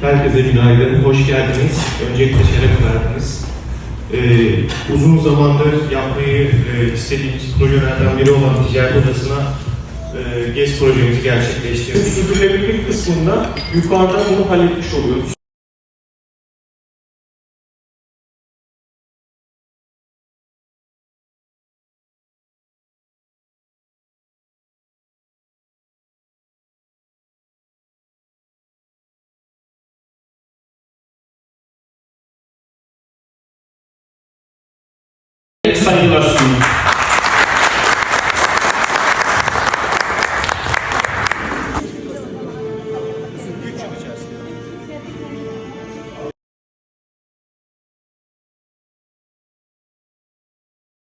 Herkese günaydın, hoş geldiniz. Öncelikle şeref verdiniz. Ee, uzun zamandır yapmayı e, istediğimiz projelerden biri olan Ticaret Odası'na e, GES projemizi gerçekleştirdik. Sürdürülebilirlik kısmında yukarıda bunu halletmiş oluyoruz. saindo assim.